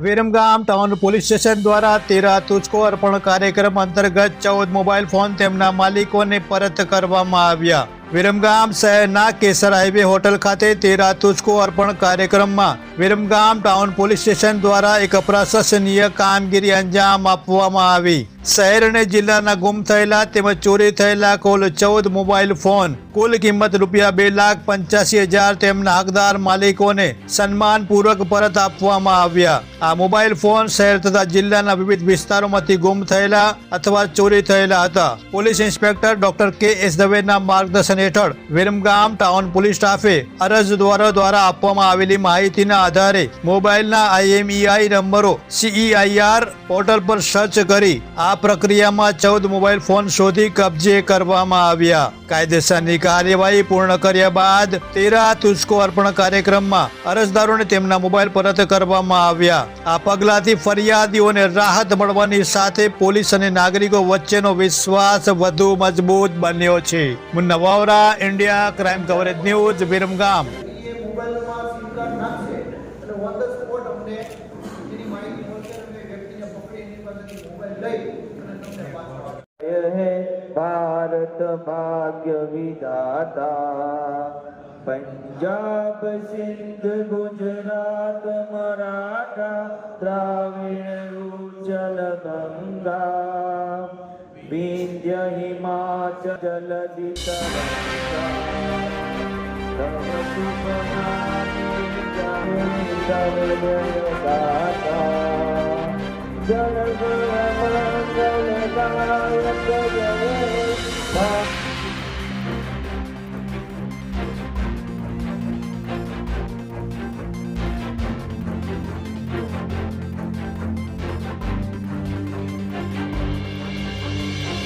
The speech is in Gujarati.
વિરમગામ ટાઉન પોલીસ સ્ટેશન દ્વારા તેરા તુચકો અર્પણ કાર્યક્રમ અંતર્ગત ચૌદ મોબાઈલ ફોન તેમના માલિકોને પરત કરવામાં આવ્યા. વિરમગામ શહેરના કેસર હાઈવે હોટલ ખાતે તેરા તુચકો અર્પણ કાર્યક્રમમાં વિરમગામ ટાઉન પોલીસ સ્ટેશન દ્વારા એક પ્રશંસનીય કામગીરી અંજામ આપવામાં આવી. શહેર અને જિલ્લાના ગુમ થયેલા તેમજ ચોરી થયેલા કુલ ચૌદ મોબાઈલ ફોન, કુલ કિંમત રૂપિયા બે લાખ પંચ્યાસી હજાર તેમના હકદાર માલિકોને સન્માનપૂર્વક પરત આપવામાં આવ્યા. આ મોબાઈલ ફોન શહેર તથા જિલ્લાના વિવિધ વિસ્તારોમાંથી ગુમ થયેલા અથવા ચોરી થયેલા હતા. Police inspector doctor K S દવેના માર્ગદર્શન હેઠળ વિરમગામ ટાઉન પોલીસ સ્ટાફે અરજદારો દ્વારા આપવામાં આવેલી માહિતીના આધારે મોબાઈલના આઈએમઈઆઈ નંબરો સીઈઆઈઆર પોર્ટલ પર સર્ચ કરી આ પ્રક્રિયામાં ચૌદ મોબાઈલ ફોન શોધી કબજે કરવામાં આવ્યા. કાયદેસરની કાર્યવાહી પૂર્ણ કર્યા બાદ તેરા તુસ્કો અર્પણ કાર્યક્રમમાં અરજદારોને તેમના મોબાઈલ પરત કરવામાં આવ્યા. આ પગલાથી ફરિયાદીઓને રાહત મળવાની સાથે પોલીસ અને નાગરિકો વચ્ચેનો વિશ્વાસ વધુ મજબૂત બન્યો છે. Munna Vavra India crime coverage news Viramgam Bharat ભાગ્ય વિદાતા પંજાબ સિંધ ગુજરાત મરાઠા ધ સ્પોટ અમને विन्द्य हिमाचलदितवदाता जलगुणमङ्गलदायक जय